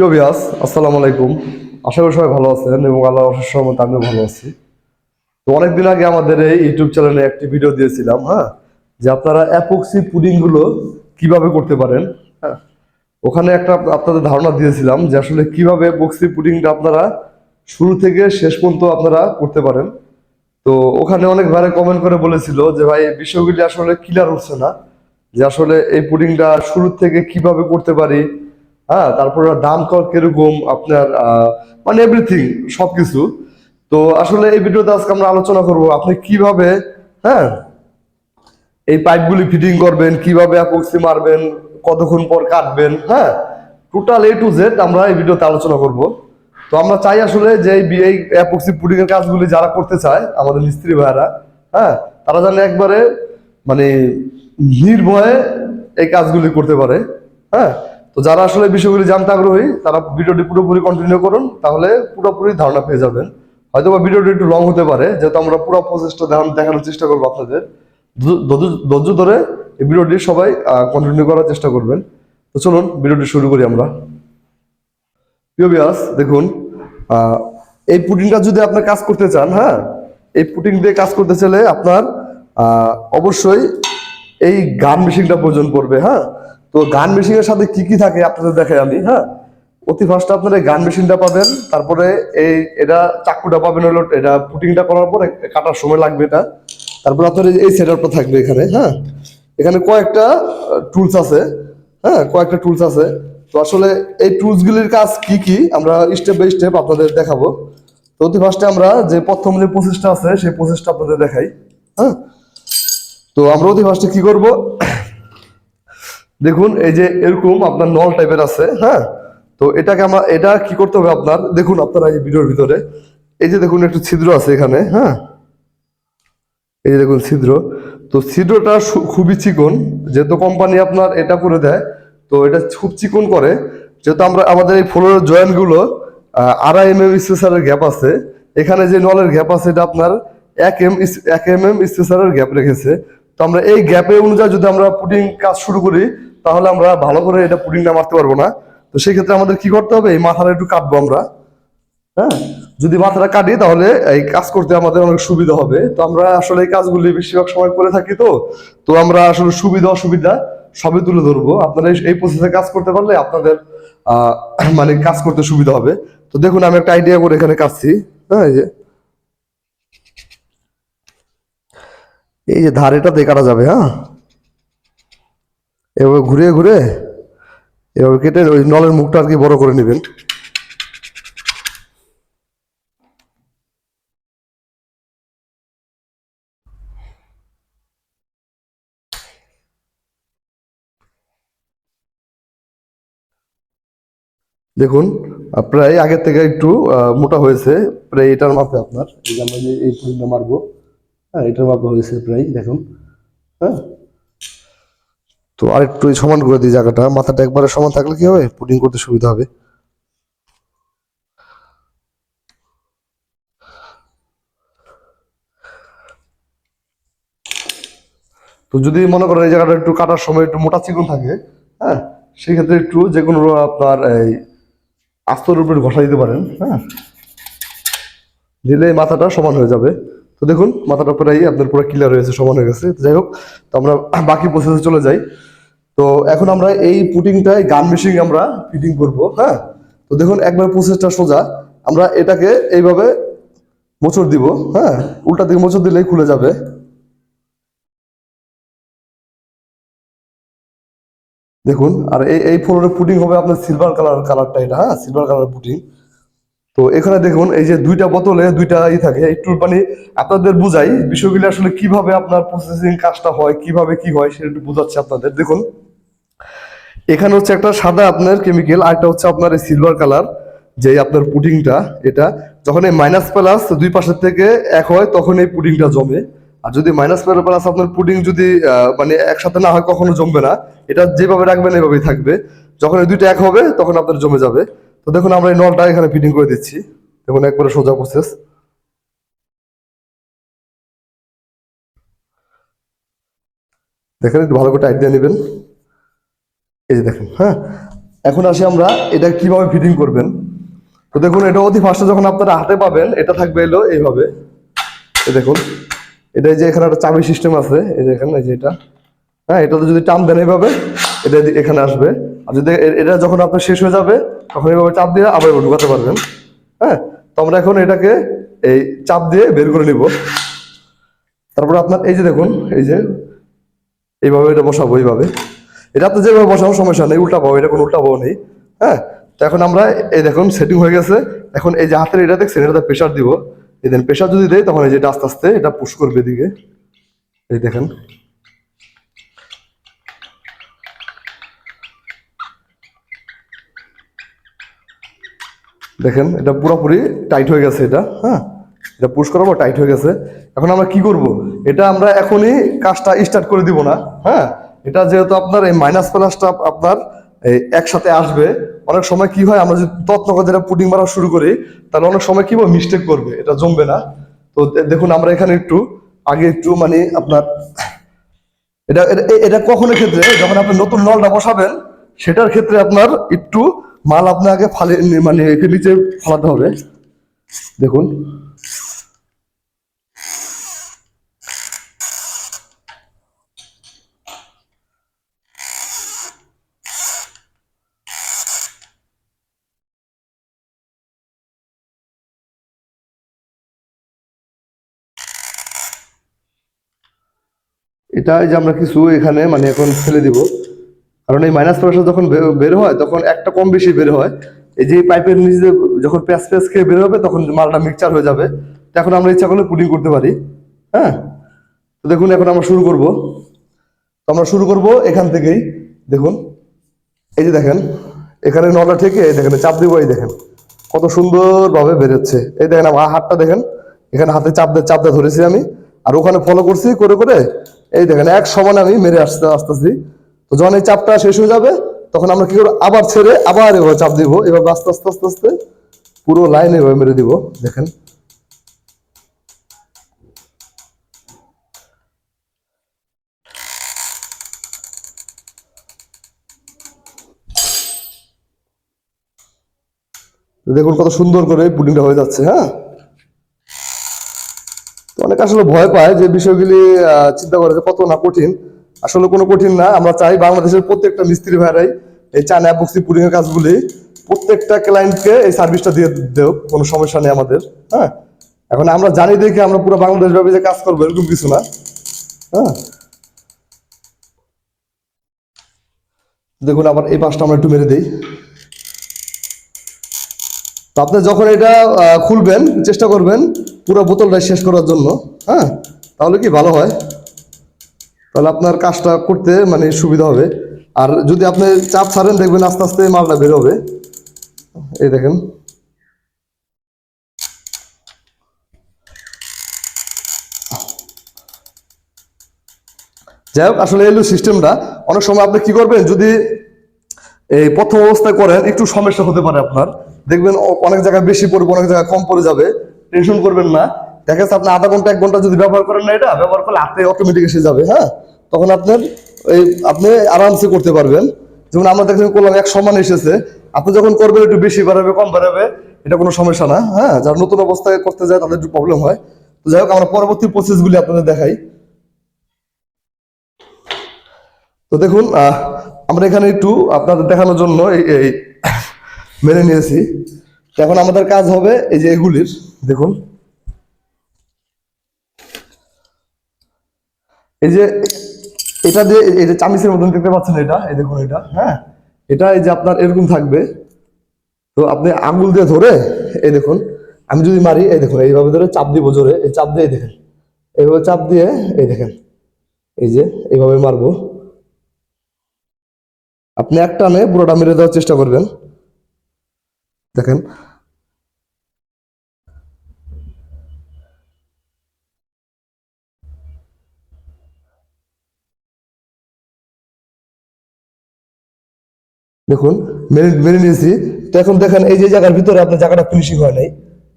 প্রিয় বিয়াস আসসালামু আলাইকুম। আশা করি সবাই ভালো আছেন এবং আল্লাহ অশেষ সহমত আমিও ভালো আছি। তো অনেকদিন আগে আমাদের এই ইউটিউব চ্যানেলে একটি ভিডিও দিয়েছিলাম হ্যাঁ যে আপনারা অ্যাপক্সি পুডিংগুলো কীভাবে করতে পারেন হ্যাঁ। ওখানে একটা আপনাদের ধারণা দিয়েছিলাম যে আসলে কীভাবে অ্যাপক্সি পুডিংটা আপনারা শুরু থেকে শেষ পর্যন্ত আপনারা করতে পারেন। তো ওখানে অনেক ভাইরে কমেন্ট করে বলেছিল যে, ভাই, এই বিষয়গুলি আসলে ক্লিয়ার হচ্ছে না, যে আসলে এই পুডিংটা শুরু থেকে কীভাবে করতে পারি হ্যাঁ তারপর দাম কীরকম, আপনার মানে এভরিথিং সবকিছু। তো আসলে এই ভিডিওতে আজকে আমরা আলোচনা করব আপনি কীভাবে হ্যাঁ এই পাইপগুলি ফিটিং করবেন, কীভাবে অ্যাপক্সি মারবেন, কতক্ষণ পর কাটবেন হ্যাঁ টোটাল এ টু জেড আমরা এই ভিডিওতে আলোচনা করব। তো আমরা চাই আসলে যে এই অ্যাপক্সি পুডিং এর কাজগুলি যারা করতে চায়, আমাদের মিস্ত্রি ভাইরা হ্যাঁ তারা যেন একবারে মানে নির্ভয়ে এই কাজগুলি করতে পারে হ্যাঁ। তো যারা আসলে বিষয়গুলি জানতে আগ্রহী, তারা ভিডিওটি পুরোপুরি কন্টিনিউ করুন, তাহলে পুরোপুরি ধারণা পেয়ে যাবেন। হয়তো বা ভিডিওটি একটু লং হতে পারে, যেহেতু আমরা পুরো দেখান- দেখানোর চেষ্টা করব আপনাদের। ধৈর্য- ধরে এই ভিডিওটি সবাই কন্টিনিউ করার চেষ্টা করবেন। তো চলুন, ভিডিওটি শুরু করি আমরা। দেখুন এই পুটিংটা যদি আপনি কাজ করতে চান হ্যাঁ এই পুটিং দিয়ে কাজ করতে চাইলে আপনার অবশ্যই এই গান মেশিনটা প্রয়োজন পড়বে হ্যাঁ। তো গান মেশিনের সাথে কি কি থাকে আপনাদের দেখাই আমি হ্যাঁ? অতি ফার্স্টে আপনারা গান মেশিনটা পাবেন, তারপরে এই এটা চাকুটা পাবেন হলো, এটা পুটিংটা করার পরে কাটার সময় লাগবে এটা। তারপর আপনার এই- এই সেটআপটা থাকবে এখানে হ্যাঁ? এখানে কয়েকটা টুলস আছে হ্যাঁ? কয়েকটা টুলস আছে। তো আসলে এই টুলসগুলির কাজ কি কি, আমরা স্টেপ বাই স্টেপ আপনাদের দেখাবো। তো অতি ফার্স্টে আমরা যে প্রথম যে প্রসেসটা আছে, সেই প্রসেসটা আপনাদের দেখাই হ্যাঁ? তো আমরা অতি ফার্স্টে কি করব দেখুন, এই যে এরকম আপনার নল টাইপের আছে হ্যাঁ? তো এটাকে আমার, এটা কি করতে হবে আপনার? দেখুন আপনারা এই ভিডিওর ভিতরে, এই যে দেখুন একটু ছিদ্র আছে এখানে হ্যাঁ? এই যে দেখুন ছিদ্র। তো ছিদ্রটা খুবই চিকন, যেহেতু কোম্পানি আপনার এটা করে দেয়, তো এটা খুব চিকন করে। যেহেতু আমরা, আমাদের এই ফ্লোরের জয়েন্টগুলো আড়াই এম এম স্পেসারের গ্যাপ আছে। এখানে যে নলের গ্যাপ আছে, এটা আপনার এক এম এক এম এম স্পেসারের গ্যাপ রেখেছে। তো আমরা এই গ্যাপের অনুযায়ী যদি আমরা পুডিং কাজ শুরু করি তাহলে আমরা ভালো করে এটা পুডিংটা মারতে পারব না। তো সেই ক্ষেত্রে আমাদের কি করতে হবে? এই মাথাটা একটু কাটবো আমরা। হ্যাঁ? যদি মাথাটা কাটি তাহলে এই কাজ করতে আমাদের অনেক সুবিধা হবে। তো আমরা আসলে এই কাজগুলি বেশিরভাগ সময় করে থাকি তো। তো আমরা আসলে সুবিধা, অসুবিধা সবই তুলে ধরবো। আপনারা এই- প্রসেসে কাজ করতে পারলে আপনাদের মানে কাজ করতে সুবিধা হবে। তো দেখুন, আমি একটা আইডিয়া করে এখানে কাটছি। হ্যাঁ এই যে। এই যে ধার এটা দিয়ে কাটা যাবে হ্যাঁ? এভাবে ঘুরে ঘুরে এভাবে কেটে ওই নলের মুখটা আর কি বড় করে নেবেন। দেখুন প্রায় আগের থেকে একটু মোটা হয়েছে। প্রায় এটার মাপে আপনার আমরা যে এই মারবো হ্যাঁ এটার মাপে হয়েছে প্রায়, দেখুন হ্যাঁ। তো আরেকটু সমান করে দিই জায়গাটা। মাথাটা একবারে সমান থাকলে কি হবে? পুডিং করতে সুবিধা হবে। তো যদি মনে করেন এই জায়গাটা একটু কাটার সময় একটু মোটা চিকন থাকে হ্যাঁ সেই ক্ষেত্রে একটু যে কোনো, আপনার এই আস্তর উপরে ঘষা দিতে পারেন হ্যাঁ। দিলে মাথাটা সমান হয়ে যাবে। তো দেখুন, মাথাটা প্রায় আপনার পুরো ক্লিয়ার হয়েছে সমান হয়ে গেছে। যাই হোক, তো আমরা বাকি প্রসেসে চলে যাই। তো এখন আমরা এই পুটিংটায় গান মেশিন আমরা ফিটিং করব হ্যাঁ? তো দেখুন, একবার প্রসেসটা সোজা। আমরা এটাকে এইভাবে মোচড় দিব হ্যাঁ? উল্টা দিকে মোচড় দিলেই খুলে যাবে। দেখুন, আর এই এই ফ্লোরের পুডিং হবে আপনার সিলভার কালার কালারটা এটা হ্যাঁ? Silver colour putting. তো এখানে দেখুন, এই যে দুইটা বোতলে দুইটা ই থাকে, একটু মানে আপনাদের বুঝাই বিষয়গুলি আসলে কীভাবে আপনার প্রসেসিং কাজটা হয়, কীভাবে কি হয় সেটা একটু বোঝাচ্ছি আপনাদের। দেখুন এখানে হচ্ছে একটা সাদা আপনার কেমিক্যাল আর একটা হচ্ছে আপনার এই সিলভার কালার যে আপনার পুডিংটা, এটা যখন এই মাইনাস প্লাস দুই পাশের থেকে এক হয়, তখন এই পুডিংটা জমে। আর যদি মাইনাস প্লাস আপনার পুডিং যদি মানে একসাথে না হয়, কখনো জমবে না। এটা যেভাবে রাখবেন, এভাবেই থাকবে। যখন এই দুইটা এক হবে, তখন আপনার জমে যাবে। তো দেখুন, আমরা এই নলটা এখানে ফিটিং করে দিচ্ছি। দেখুন, একবারে সোজা প্রসেস দেখেন, একটু ভালো করে টাইট দিয়ে নেবেন। এই যে দেখেন হ্যাঁ? এখন আসি আমরা, এটা কীভাবে ফিটিং করবেন? তো দেখুন, এটা অতি ফার্স্টে যখন আপনারা হাতে পাবেন, এটা থাকবে এলো এইভাবে। এই দেখুন, এটা যে এখানে একটা চাবি সিস্টেম আছে, এই যে এখানে যে এটা। হ্যাঁ এটাতে যদি টান দেন এইভাবে, এটা এখানে আসবে। আর যদি এটা যখন আপনার শেষ হয়ে যাবে, তখন এইভাবে চাপ দিয়ে আবার ঢুকাতে পারবেন। হ্যাঁ? তো আমরা এখন এটাকে এই চাপ দিয়ে বের করে নিব। তারপরে আপনার এই যে দেখুন, এই যে, এইভাবে এটা বসাবো, এইভাবে। এটা আপনি যেভাবে বসাবো, সমস্যা নেই, উল্টা পাবো, এটা কোনো উল্টাবো নেই। হ্যাঁ তো এখন আমরা এই দেখুন সেটিং হয়ে গেছে। এখন এই যে হাতের এটা দেখছেন, এটাতে প্রেশার দিব। এই দেন প্রেশার যদি দেয় তখন এই যে এটা আস্তে আস্তে এটা পুশ করবে এদিকে। এই দেখেন। দেখেন, এটা পুরোপুরি টাইট হয়ে গেছে এটা হ্যাঁ? এটা পুশ করাবো টাইট হয়ে গেছে। এখন আমরা কি করব? এটা আমরা এখনই কাজটা স্টার্ট করে দিব না হ্যাঁ? এটা যেহেতু আপনার এই মাইনাস প্লাসটা আপনার একসাথে আসবে, অনেক সময় কি হয়, আমরা যদি তত্ন করে যেটা পুডিং মারা শুরু করি, তাহলে অনেক সময় কি মিস্টেক করবে, এটা জমবে না। তো দেখুন, আমরা এখানে একটু, আগে একটু মানে আপনার, এটা, এটা- কখনের ক্ষেত্রে যখন আপনি নতুন নলটা বসাবেন, সেটার ক্ষেত্রে আপনার একটু মাল আপনাকে ফালে মানে নিচে ফালাতে হবে। দেখুন এটা যে আমরা কিছু এখানে মানে এখন ফেলে দিব। কারণ এই মাইনাস প্রেশার যখন বের হয়, তখন একটা কম বেশি বের হয়। এই যে পাইপের নিচে যখন প্যাঁচ প্যাঁচ খেয়ে বের হবে, তখন মালটা মিক্সচার হয়ে যাবে। এখন আমরা ইচ্ছা করলে পুডিং করতে পারি। হ্যাঁ? তো দেখুন, এখন আমরা শুরু করব। তো আমরা শুরু করব এখান থেকেই। দেখুন, এই যে দেখেন, এখানে নলা থেকে দেখেন চাপ দিব, এই দেখেন। কত সুন্দরভাবে বেরোচ্ছে। এই দেখেন, আমার হাতটা দেখেন। এখানে হাতে চাপ দিয়ে চাপ দিয়ে ধরেছি আমি। আর ওখানে ফলো করছি, করে করে এই দেখেন, এক সমান আমি মেরে আসতে আস্তে তো যখন এই চাপটা শেষ হয়ে যাবে, তখন আমরা কি করব? আবার ছেড়ে আবার এভাবে চাপ দিব। এভাবে আস্তে আস্তে আস্তে আস্তে পুরো লাইন এভাবে মেরে দিব। দেখেন। দেখুন কত সুন্দর করে পুডিংটা হয়ে যাচ্ছে হ্যাঁ? অনেক আসলে ভয় পায় যে বিষয়গুলি চিন্তা করে যে কত না কঠিন। আসলে কোনো কঠিন না, আমরা চাই বাংলাদেশের প্রত্যেকটা মিস্ত্রি ভাইরাই এই চা ন্যাপক্সি পুডিং এর কাজগুলি প্রত্যেকটা ক্লায়েন্টকে এই সার্ভিসটা দিয়ে দেও কোনো সমস্যা নেই আমাদের হ্যাঁ? এখন আমরা জানি দেখে আমরা পুরো বাংলাদেশ ব্যাপী যে কাজ করব, এরকম কিছু না হ্যাঁ? দেখুন আবার এই পাশটা আমরা একটু মেরে দিই। আপনি যখন এটা খুলবেন, চেষ্টা করবেন পুরো বোতলটা শেষ করার জন্য হ্যাঁ? তাহলে কি ভালো হয়? তাহলে আপনার কাজটা করতে মানে সুবিধা হবে। আর যদি আপনি চাপ ছাড়েন, দেখবেন আস্তে আস্তে মালটা বের হবে। এই দেখেন। যাই হোক, আসলে এলো সিস্টেমটা। অনেক সময় আপনি কি করবেন, যদি এই প্রথম অবস্থায় করেন, একটু সমস্যা হতে পারে আপনার। দেখবেন অনেক জায়গায় বেশি পড়বে, অনেক জায়গায় কম পড়ে যাবে। টেনশন করবেন না। দেখা যাচ্ছে আপনি আধা ঘণ্টা, এক ঘণ্টা যদি ব্যবহার করেন না এটা, ব্যবহার করলে হাতে অটোমেটিক এসে যাবে হ্যাঁ? তখন আপনার এই, আপনি আরামসে করতে পারবেন। যেমন আমরা দেখেন করলাম, এক সমান এসেছে। আপনি যখন করবেন, একটু বেশি বাড়াবে, কম বাড়াবে, এটা কোনো সমস্যা না হ্যাঁ? যারা নতুন অবস্থায় করতে যায়, তাদের একটু প্রবলেম হয়। তো যাই হোক, আমরা পরবর্তী প্রসেসগুলি আপনাদের দেখাই। তো দেখুন আমরা এখানে একটু আপনাদের দেখানোর জন্য এই মেনে নিয়েছি। এখন আমাদের কাজ হবে এই যে এগুলির, দেখুন। এই যে এটা দিয়ে এই যে মতন দেখতে পাচ্ছেন এটা, এই দেখুন এটা হ্যাঁ? এটা এই যে আপনার এরকম থাকবে। তো আপনি আঙ্গুল দিয়ে ধরে, এই দেখুন, আমি যদি মারি, এই দেখুন, এইভাবে ধরে চাপ দিব জোরে, এই চাপ দিয়ে দেখেন। এইভাবে চাপ দিয়ে এই দেখেন, এই যে এইভাবে মারবো। আপনি একটা টানে পুরোটা মেরে দেওয়ার চেষ্টা করবেন। দেখেন। দেখুন, মেরে মেরে নিয়েছি। তো এখন দেখেন, এই যে জায়গার ভিতরে আপনার জায়গাটা ফিনিশিং হয় নাই,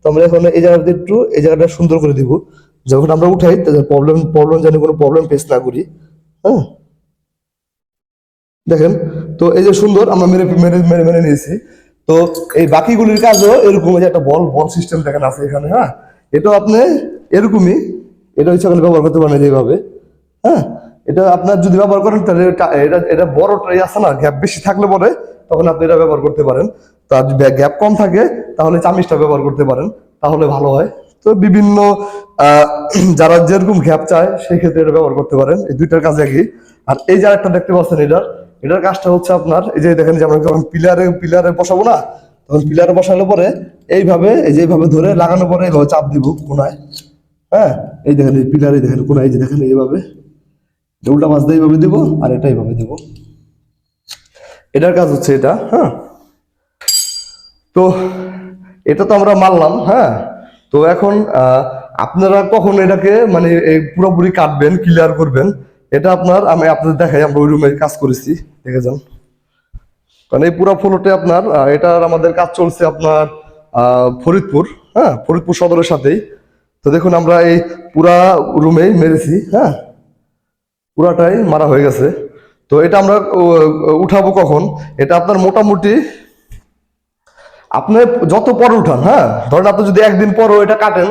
তো আমরা এখন এই জায়গাটা একটু এই জায়গাটা সুন্দর করে দিব। যখন আমরা উঠাই তাদের প্রবলেম প্রবলেম জানি, কোনো প্রবলেম ফেস না করি। হ্যাঁ? দেখেন, তো এই যে সুন্দর, আমরা মেরে মেরে মেরে মেরে নিয়েছি। তো এই বাকিগুলির কাজও এরকম যে একটা বল বল সিস্টেম দেখেন আছে এখানে হ্যাঁ? এটাও আপনি এরকমই, এটা হচ্ছে আপনি ব্যবহার করতে পারেন এইভাবে হ্যাঁ? এটা আপনার যদি ব্যবহার করেন, তাহলে এটা- এটা বড় ট্রে আছে না গ্যাপ বেশি থাকলে পরে তখন আপনি এটা ব্যবহার করতে পারেন। তার গ্যাপ কম থাকে, তাহলে চামিচটা ব্যবহার করতে পারেন, তাহলে ভালো হয়। তো বিভিন্ন যারা যেরকম গ্যাপ চায় সেই ক্ষেত্রে এটা ব্যবহার করতে পারেন। এই দুইটার কাজ একই। আর এই যে একটা দেখতে পাচ্ছেন, এটার এটার কাজটা হচ্ছে আপনার, এই যে দেখেন যে আমরা যখন পিলারে পিলারে বসাবো না, তখন পিলারে বসানোর পরে এইভাবে, এই যে এইভাবে ধরে লাগানোর পরে এইভাবে চাপ দিব কোনায়। হ্যাঁ? এই দেখেন, এই পিলারে দেখেন, কোনায় এই যে দেখেন, এইভাবে। উল্টা মাছ দিয়ে এইভাবে দিব, আর এটা এইভাবে দিব। এটার কাজ হচ্ছে এটা হ্যাঁ? তো এটা তো আমরা মানলাম হ্যাঁ? তো এখন আপনারা কখন এটাকে মানে পুরোপুরি কাটবেন ক্লিয়ার করবেন এটা আপনার, আমি আপনাদের দেখাই, আমরা ওই রুমে কাজ করেছি, দেখে যান। কারণ এই পুরো ফ্লোটে আপনার এটার আমাদের কাজ চলছে আপনার ফরিদপুর হ্যাঁ ফরিদপুর সদরের সাথেই। তো দেখুন, আমরা এই পুরা রুমেই মেরেছি হ্যাঁ। পুরাটাই মারা হয়ে গেছে। তো এটা আমরা উঠাবো কখন? এটা আপনার মোটামুটি, আপনি যত পরে উঠান হ্যাঁ ধরেন আপনি যদি একদিন পরও এটা কাটেন,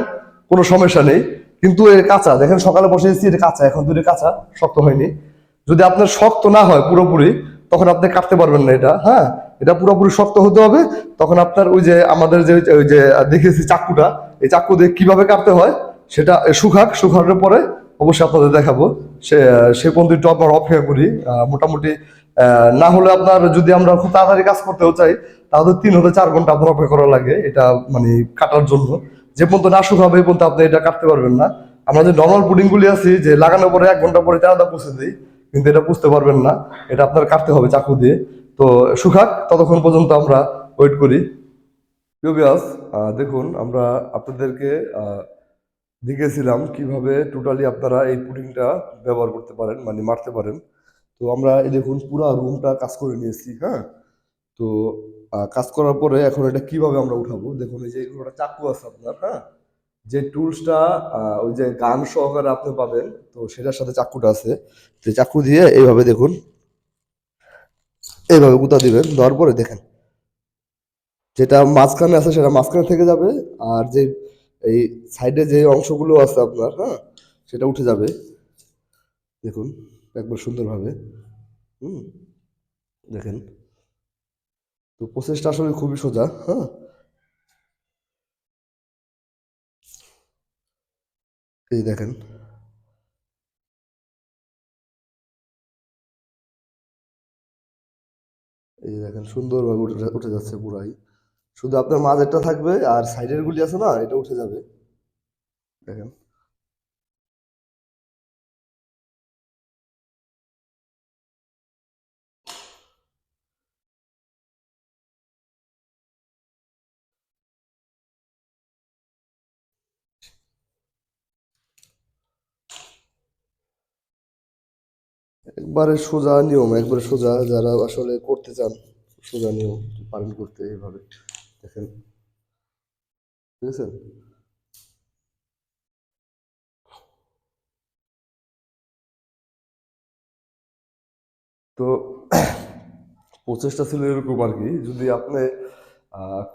কোনো সমস্যা নেই। কিন্তু এর কাঁচা, দেখেন সকালে বসে এসেছি, এটা কাঁচা, এখন তো কাঁচা, শক্ত হয়নি। যদি আপনার শক্ত না হয় পুরোপুরি, তখন আপনি কাটতে পারবেন না এটা হ্যাঁ? এটা পুরোপুরি শক্ত হতে হবে, তখন আপনার ওই যে আমাদের যে, ওই যে দেখেছি চাকুটা, এই চাকু দিয়ে কীভাবে কাটতে হয়, সেটা শুকাক, শুকানোর পরে অবশ্যই আপনাদের দেখাবো। সে সে পর্যন্ত আপনার অপেক্ষা করি মোটামুটি না হলে আপনার যদি আমরা খুব তাড়াতাড়ি কাজ করতেও চাই, তাহলে তিন হতে চার ঘণ্টা আপনার অপেক্ষা করা লাগে, এটা মানে কাটার জন্য। যে পর্যন্ত না শুকাবে এই পর্যন্ত আপনি এটা কাটতে পারবেন না। আমরা যে নর্মাল পুডিং গুলি আছি যে লাগানোর পরে এক ঘণ্টা পরে চারটা পুষে দিই কিন্তু এটা বুঝতে পারবেন না। এটা আপনার কাটতে হবে চাকু দিয়ে। তো শুকাক ততক্ষণ পর্যন্ত আমরা ওয়েট করি। প্রিয় বিয়াস, দেখুন আমরা আপনাদেরকে দেখেছিলাম কীভাবে টোটালি আপনারা এই পুডিংটা ব্যবহার করতে পারেন মানে মারতে পারেন। তো আমরা এই দেখুন পুরো রুমটা কাজ করে নিয়েছি হ্যাঁ? তো কাজ করার পরে এখন এটা কীভাবে আমরা উঠাবো? দেখুন, এই যে একটা চাকু আছে আপনার হ্যাঁ? যে টুলসটা ওই যে গান সহকারে আপনি পাবেন, তো সেটার সাথে চাকুটা আছে। তো চাকু দিয়ে এইভাবে দেখুন, এইভাবে গুতা দিবেন, দেওয়ার পরে দেখেন, যেটা মাঝখানে আছে সেটা মাঝখানে থেকে যাবে, আর যে এই সাইডে যে অংশগুলো আছে আপনার হ্যাঁ? সেটা উঠে যাবে। দেখুন, একবার সুন্দরভাবে, হুম? দেখেন। তো প্রসেসটা আসলে খুবই সোজা হ্যাঁ? এই দেখেন। এই দেখেন, সুন্দরভাবে উঠে উঠে যাচ্ছে পুরাই। শুধু আপনার মাঝেরটা থাকবে আর সাইডের গুলি আছে না, এটা উঠে যাবে। দেখেন। একবারে সোজা নিয়ম, একবারে সোজা যারা আসলে করতে চান, সোজা নিয়ম পালন করতে এইভাবে। দেখেন, ঠিক আছে? তো প্রচেষ্টা ছিল এরকম আর কি, যদি আপনি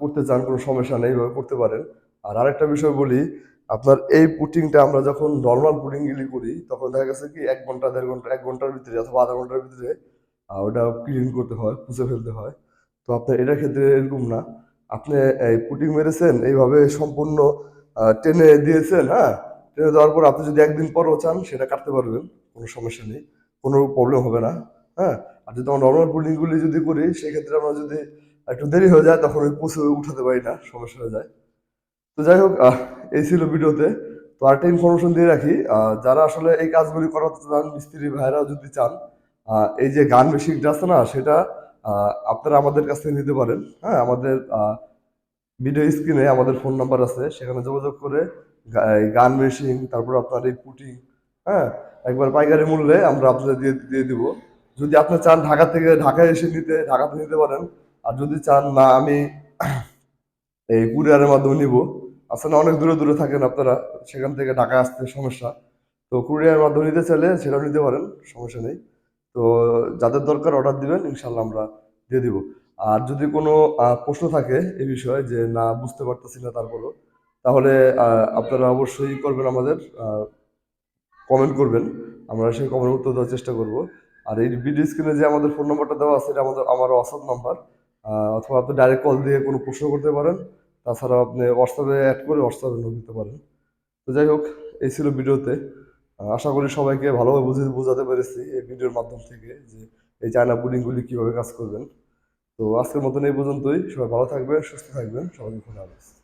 করতে চান, কোনো সমস্যা নেই এভাবে করতে পারেন। আর আরেকটা বিষয় বলি আপনার এই পুটিংটা আমরা যখন নর্মাল পুটিং গুলি করি, তখন দেখা গেছে কি এক ঘণ্টা, দেড় ঘণ্টা, এক ঘণ্টার ভিতরে অথবা আধা ঘণ্টার ভিতরে ওটা ক্লিন করতে হয় পুষে ফেলতে হয়। তো আপনার এটার ক্ষেত্রে এরকম না। আপনি এই পুটিং মেরেছেন, এইভাবে সম্পূর্ণ টেনে দিয়েছেন হ্যাঁ? টেনে দেওয়ার পর আপনি যদি একদিন পরও চান, সেটা কাটতে পারবেন, কোনো সমস্যা নেই, কোনো প্রবলেম হবে না হ্যাঁ? আর যদি আমরা নর্মাল পুডিংগুলি যদি করি, সেক্ষেত্রে আমরা যদি একটু দেরি হয়ে যায়, তখন ওই পুষে উঠাতে পারি না, সমস্যা হয়ে যায়। তো যাই হোক এই ছিল ভিডিওতে। তো আরেকটা ইনফরমেশন দিয়ে রাখি যারা আসলে এই কাজগুলি করাতে চান, মিস্ত্রি ভাইরাও যদি চান এই যে গান মেশিনটা আছে না, সেটা আপনারা আমাদের কাছ থেকে নিতে পারেন। হ্যাঁ আমাদের ভিডিও স্ক্রিনে আমাদের ফোন নাম্বার আছে, সেখানে যোগাযোগ করে গান মেশিন তারপর আপনার এই পুটিং হ্যাঁ একবার পাইকারি মূল্যে আমরা আপনাদের দিয়ে দিয়ে দিব। যদি আপনি চান ঢাকা থেকে ঢাকায় এসে নিতে, ঢাকাতে নিতে পারেন। আর যদি চান না, আমি এই কুরিয়ারের মাধ্যমে নিব। আসলে অনেক দূরে দূরে থাকেন আপনারা, সেখান থেকে ঢাকা আসতে সমস্যা। তো কুরিয়ারের মাধ্যমে নিতে চাইলে সেটাও নিতে পারেন, সমস্যা নেই। তো যাদের দরকার অর্ডার দিবেন ইনশাল্লাহ আমরা দিয়ে দিব। আর যদি কোনো প্রশ্ন থাকে এই বিষয়ে যে না, বুঝতে পারতেছি না তারপরও, তাহলে আপনারা অবশ্যই করবেন আমাদের কমেন্ট করবেন। আমরা সেই কমেন্ট উত্তর দেওয়ার চেষ্টা করব। আর এই ভিডিও স্ক্রিনে যে আমাদের ফোন নম্বরটা দেওয়া আছে, এটা আমাদের, আমার হোয়াটসঅ্যাপ নাম্বার অথবা আপনি ডাইরেক্ট কল দিয়ে কোনো প্রশ্ন করতে পারেন। তাছাড়া আপনি হোয়াটসঅ্যাপে অ্যাড করে হোয়াটসঅ্যাপে নোট দিতে পারেন। তো যাই হোক, এই ছিল ভিডিওতে। আশা করি সবাইকে ভালোভাবে বুঝে, বোঝাতে পেরেছি এই ভিডিওর মাধ্যম থেকে যে এই চায়না পুডিংগুলি কীভাবে কাজ করবেন। তো আজকের মতন এই পর্যন্তই। সবাই ভালো থাকবেন, সুস্থ থাকবেন। সবাই খুব হাফেজ।